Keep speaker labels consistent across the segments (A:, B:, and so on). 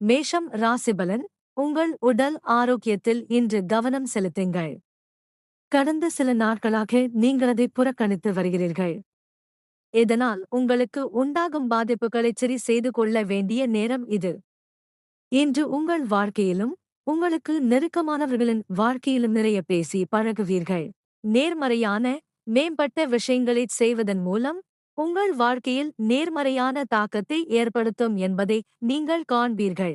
A: மேஷம் ராசிபலன் உங்கள் உடல் ஆரோக்கியத்தில் இன்று கவனம் செலுத்துங்கள். கடந்த சில நாட்களாக நீங்கள் அதை புறக்கணித்து வருகிறீர்கள். இதனால் உங்களுக்கு உண்டாகும் பாதிப்புகளை சரி செய்து கொள்ள வேண்டிய நேரம் இது. இன்று உங்கள் வாழ்க்கையிலும் உங்களுக்கு நெருக்கமானவர்களின் வாழ்க்கையிலும் நிறைய பேசி பழகுவீர்கள். நேர்மறையான மேம்பட்ட விஷயங்களைச் செய்வதன் மூலம் உங்கள் வாழ்க்கையில் நேர்மறையான தாக்கத்தை ஏற்படுத்தும் என்பதை நீங்கள் காண்பீர்கள்.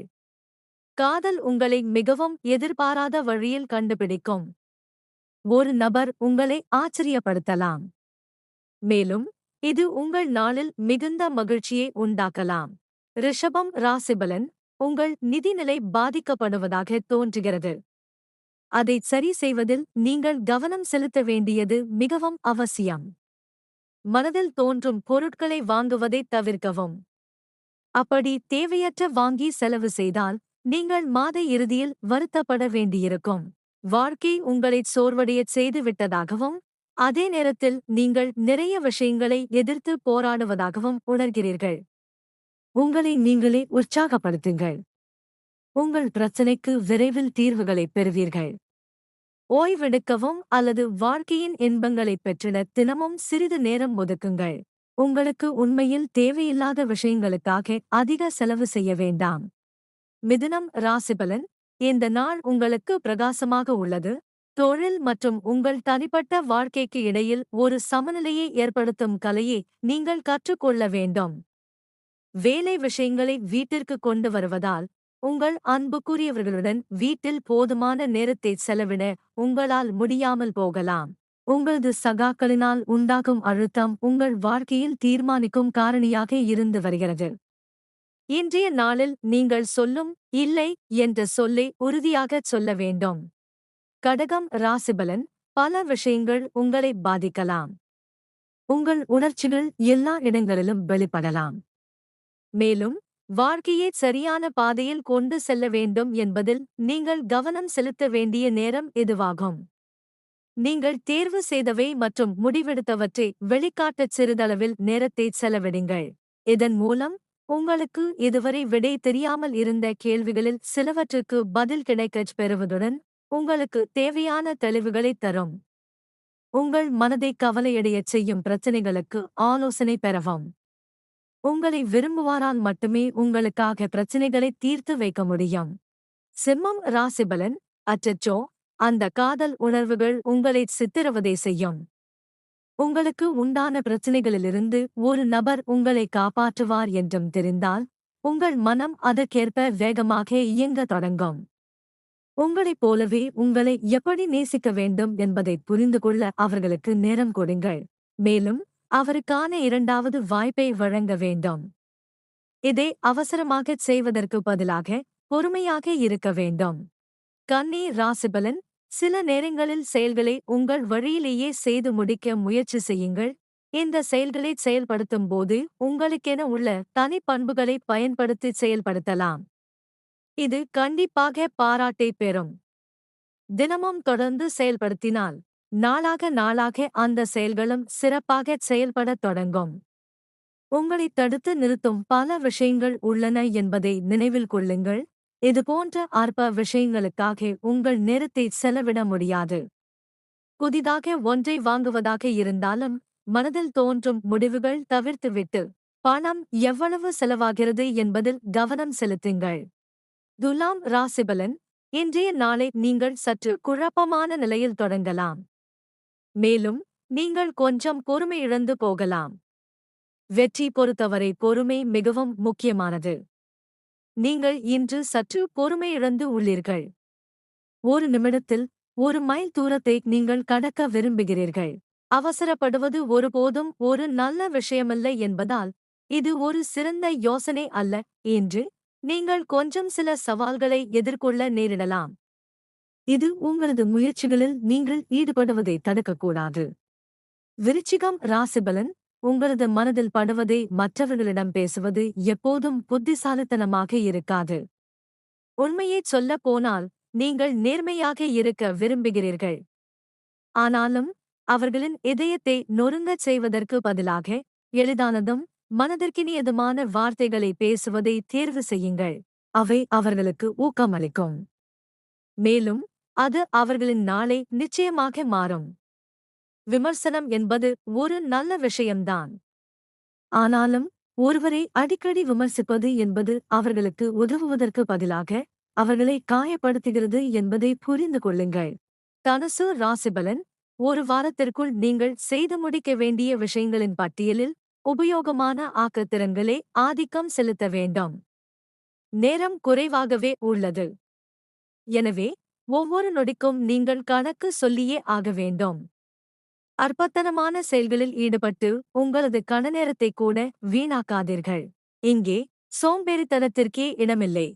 A: காதல் உங்களை மிகவும் எதிர்பாராத வழியில் கண்டுபிடிக்கும். ஒரு நபர் உங்களை ஆச்சரியப்படுத்தலாம். மேலும் இது உங்கள் நாளில் மிகுந்த மகிழ்ச்சியை உண்டாக்கலாம். ரிஷபம் ராசிபலன் உங்கள் நிதிநிலை பாதிக்கப்படுவதாக தோன்றுகிறது. அதை சரி செய்வதில் நீங்கள் கவனம் செலுத்த வேண்டியது மிகவும் அவசியம். மனதில் தோன்றும் பொருட்களை வாங்குவதை தவிர்க்கவும். அப்படி தேவையற்ற வாங்கி செலவு செய்தால் நீங்கள் மாத இறுதியில் வருத்தப்பட வேண்டியிருக்கும். வாழ்க்கை உங்களை சோர்வடையச் செய்துவிட்டதாகவும் அதே நேரத்தில் நீங்கள் நிறைய விஷயங்களை எதிர்த்து போராடுவதாகவும் உணர்கிறீர்கள். உங்களை நீங்களே உற்சாகப்படுத்துங்கள். உங்கள் பிரச்சனைக்கு விரைவில் தீர்வுகளை பெறுவீர்கள். ஓய்வெடுக்கவும் அல்லது வாழ்க்கையின் இன்பங்களைப் பெற்றிட தினமும் சிறிது நேரம் ஒதுக்குங்கள். உங்களுக்கு உண்மையில் தேவையில்லாத விஷயங்களுக்காக அதிக செலவு செய்ய வேண்டாம். மிதுனம் ராசிபலன் இந்த நாள் உங்களுக்கு பிரகாசமாக உள்ளது. தொழில் மற்றும் உங்கள் தனிப்பட்ட வாழ்க்கைக்கு இடையில் ஒரு சமநிலையை ஏற்படுத்தும் கலையை நீங்கள் கற்றுக்கொள்ள வேண்டும். வேலை விஷயங்களை வீட்டிற்கு கொண்டு வருவதால் உங்கள் அன்புக்குரியவர்களுடன் வீட்டில் போதுமான நேரத்தை செலவிட உங்களால் முடியாமல் போகலாம். உங்களது சகாக்களினால் உண்டாகும் அழுத்தம் உங்கள் வாழ்க்கையில் தீர்மானிக்கும் காரணியாக இருந்து வருகிறது. இன்றைய நாளில் நீங்கள் சொல்லும் இல்லை என்ற சொல்லை உறுதியாகச் சொல்ல வேண்டும். கடகம் ராசிபலன் பல விஷயங்கள் உங்களை பாதிக்கலாம். உங்கள் உணர்ச்சிகள் எல்லா இடங்களிலும் வெளிப்படலாம். மேலும் வாழ்க்கையை சரியான பாதையில் கொண்டு செல்ல வேண்டும் என்பதில் நீங்கள் கவனம் செலுத்த வேண்டிய நேரம் இதுவாகும். நீங்கள் தேர்வு செய்தவை மற்றும் முடிவெடுத்தவற்றை வெளிக்காட்டச் சிறிதளவில் நேரத்தை செலவிடுங்கள். இதன் மூலம் உங்களுக்கு இதுவரை விடை தெரியாமல் இருந்த கேள்விகளில் சிலவற்றுக்கு பதில் கிடைக்கச் பெறுவதுடன் உங்களுக்கு தேவையான தெளிவுகளைத் தரும். உங்கள் மனதை கவலையடையச் செய்யும் பிரச்சினைகளுக்கு ஆலோசனை பெறவும். உங்களை விரும்புவாரால் மட்டுமே உங்களுக்காக பிரச்சனைகளை தீர்த்து வைக்க முடியும். சிம்மம் ராசிபலன் அச்சச்சோ அந்த காதல் உணர்வுகள் உங்களை சித்திரவதை செய்யும். உங்களுக்கு உண்டான பிரச்சினைகளிலிருந்து ஒரு நபர் உங்களை காப்பாற்றுவார் என்றும் தெரிந்தால் உங்கள் மனம் அதற்கேற்ப வேகமாக இயங்க தொடங்கும். உங்களைப் போலவே உங்களை எப்படி நேசிக்க வேண்டும் என்பதை புரிந்து கொள்ள அவர்களுக்கு நேரம் கொடுங்கள். மேலும் அவருக்கான இரண்டாவது வாய்ப்பை வழங்க வேண்டும். இதை அவசரமாகச் செய்வதற்கு பதிலாக பொறுமையாக இருக்க வேண்டும். கன்னி ராசிபலன் சில நேரங்களில் செயல்களை உங்கள் வழியிலேயே செய்து முடிக்க முயற்சி செய்யுங்கள். இந்த செயல்களை செயல்படுத்தும் போது உங்களுக்கென உள்ள தனிப்பண்புகளை பயன்படுத்தி செயல்படுத்தலாம். இது கண்டிப்பாக பாராட்டை பெறும். தினமும் தொடர்ந்து செயல்படுத்தினால் நாளாக நாளாக அந்த செயல்களும் சிறப்பாகச் செயல்படத் தொடங்கும். உங்களை தடுத்து நிறுத்தும் பல விஷயங்கள் உள்ளன என்பதை நினைவில் கொள்ளுங்கள். இதுபோன்ற அற்ப விஷயங்களுக்காக உங்கள் நேரத்தை செலவிட முடியாது. புதிதாக ஒன்றை வாங்குவதாக இருந்தாலும் மனதில் தோன்றும் முடிவுகள் தவிர்த்துவிட்டு பணம் எவ்வளவு செலவாகிறது என்பதில் கவனம் செலுத்துங்கள். துலாம் ராசிபலன் இன்றைய நாளை நீங்கள் சற்று குழப்பமான நிலையில் தொடங்கலாம். மேலும் நீங்கள் கொஞ்சம் பொறுமை இழந்து போகலாம். வெற்றி பொறுத்தவரை பொறுமை மிகவும் முக்கியமானது. நீங்கள் இன்று சற்று பொறுமை இழந்து உள்ளீர்கள். ஒரு நிமிடத்தில் ஒரு மைல் தூரத்தை நீங்கள் கடக்க விரும்புகிறீர்கள். அவசரப்படுவது ஒருபோதும் ஒரு நல்ல விஷயமில்லை என்பதால் இது ஒரு சிறந்த யோசனை அல்ல என்று நீங்கள் கொஞ்சம் சில சவால்களை எதிர்கொள்ள நேரிடலாம். இது உங்களது முயற்சிகளில் நீங்கள் ஈடுபடுவதை தடுக்கக்கூடாது. விருச்சிகம் ராசிபலன் உங்களது மனதில் படுவதை மற்றவர்களிடம் பேசுவது எப்போதும் புத்திசாலித்தனமாக இருக்காது. உண்மையைச் சொல்லப் போனால் நீங்கள் நேர்மையாக இருக்க விரும்புகிறீர்கள். ஆனாலும் அவர்களின் இதயத்தை நொறுங்கச் செய்வதற்கு பதிலாக எளிதானதும் மனதிற்கினியதுமான வார்த்தைகளை பேசுவதை தேர்வு செய்யுங்கள். அவை அவர்களுக்கு ஊக்கமளிக்கும். மேலும் அது அவர்களின் நாளை நிச்சயமாக மாறும். விமர்சனம் என்பது ஒரு நல்ல விஷயம்தான். ஆனாலும் ஒருவரை அடிக்கடி விமர்சிப்பது என்பது அவர்களுக்கு உதவுவதற்கு பதிலாக அவர்களை காயப்படுத்துகிறது என்பதை புரிந்து கொள்ளுங்கள். தனுசு ராசிபலன் ஒரு வாரத்திற்குள் நீங்கள் செய்து முடிக்க வேண்டிய விஷயங்களின் பட்டியலில் உபயோகமான ஆக்கத்திறன்களே ஆதிக்கம் செலுத்த வேண்டும். நேரம் குறைவாகவே உள்ளது. எனவே ஒவ்வொரு நொடிக்கும் நீங்கள் கணக்கு சொல்லியே ஆக வேண்டும். அற்பத்தனமான செயல்களில் ஈடுபட்டு உங்களது கணநேரத்தை கூட வீணாக்காதீர்கள். இங்கே சோம்பேறித்தனத்திற்கே இடமில்லை.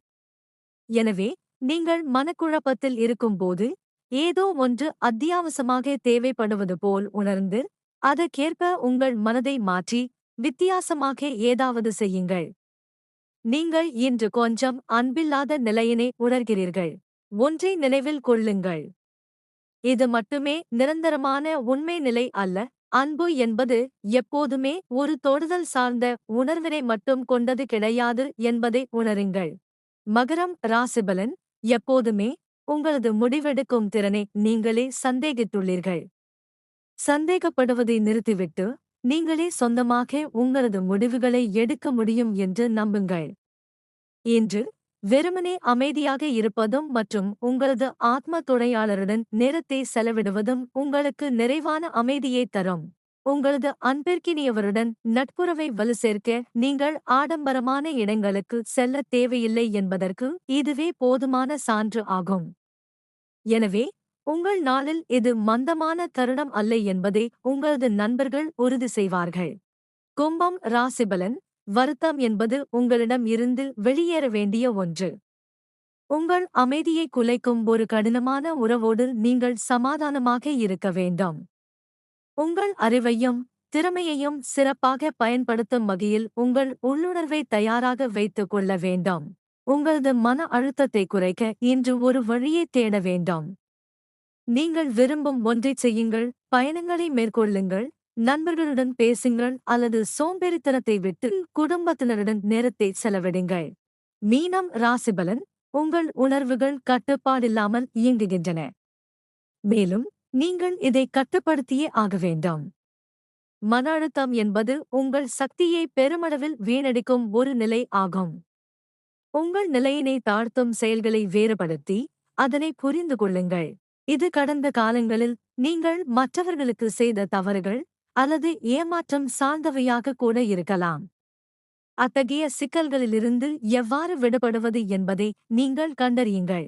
A: எனவே நீங்கள் மனக்குழப்பத்தில் இருக்கும்போது ஏதோ ஒன்று அத்தியாவசமாக தேவைப்படுவது போல் உணர்ந்து அதற்கேற்ப உங்கள் மனதை மாற்றி வித்தியாசமாக ஏதாவது செய்யுங்கள். நீங்கள் இன்று கொஞ்சம் அன்பில்லாத நிலையினை உணர்கிறீர்கள். ஒன்றை நினைவில் கொள்ளுங்கள். இது மட்டுமே நிரந்தரமான உண்மை நிலை அல்ல. அன்பு என்பது எப்போதுமே ஒரு தொடுதல் சார்ந்த உணர்வினை மட்டும் கொண்டது கிடையாது என்பதை உணருங்கள். மகரம் ராசிபலன் எப்போதுமே உங்களது முடிவெடுக்கும் திறனை நீங்களே சந்தேகித்துள்ளீர்கள். சந்தேகப்படுவதை நிறுத்திவிட்டு நீங்களே சொந்தமாக உங்களது முடிவுகளை எடுக்க முடியும் என்று நம்புங்கள். இன்று வெறுமனே அமைதியாக இருப்பதும் மற்றும் உங்களது ஆத்ம துணையாளருடன் நேரத்தை செலவிடுவதும் உங்களுக்கு நிறைவான அமைதியை தரும். உங்களது அன்பிற்கினியவருடன் நட்புறவை வலு சேர்க்க நீங்கள் ஆடம்பரமான இடங்களுக்கு செல்ல தேவையில்லை என்பதற்கு இதுவே போதுமான சான்று ஆகும். எனவே உங்கள் நாளில் இது மந்தமான தருணம் அல்ல என்பதை உங்களது நண்பர்கள் உறுதி செய்வார்கள். கும்பம் ராசிபலன் வருத்தம் என்பது உங்களிடம் இருந்து வெளியேற வேண்டிய ஒன்று. உங்கள் அமைதியை குலைக்கும் ஒரு கடினமான உறவோடு நீங்கள் சமாதானமாக இருக்க வேண்டும். உங்கள் அறிவையும் திறமையையும் சிறப்பாக பயன்படுத்தும் வகையில் உங்கள் உள்ளுணர்வை தயாராக வைத்துக் கொள்ள வேண்டும். உங்களது மன அழுத்தத்தை குறைக்க இன்று ஒரு வழியை தேட வேண்டும். நீங்கள் விரும்பும் ஒன்றைச் செய்யுங்கள் பயணங்களை மேற்கொள்ளுங்கள் நண்பர்களுடன் பேசுங்கள் அல்லது சோம்பேறித்தனத்தை விட்டு குடும்பத்தினருடன் நேரத்தை செலவிடுங்கள். மீனம் ராசிபலன் உங்கள் உணர்வுகள் கட்டுப்பாடில்லாமல் இயங்குகின்றன. மேலும் நீங்கள் இதை கட்டுப்படுத்தியே ஆக வேண்டும். மன அழுத்தம் என்பது உங்கள் சக்தியை பெருமளவில் வீணடிக்கும் ஒரு நிலை ஆகும். உங்கள் நிலையினை தாழ்த்தும் செயல்களை வேறுபடுத்தி அதனை புரிந்து கொள்ளுங்கள். இது கடந்த காலங்களில் நீங்கள் மற்றவர்களுக்கு செய்த தவறுகள் அல்லது ஏமாற்றம் சார்ந்தவையாக கூட இருக்கலாம். அத்தகைய சிக்கல்களிலிருந்து எவ்வாறு விடுபடுவது என்பதை நீங்கள் கண்டறியுங்கள்.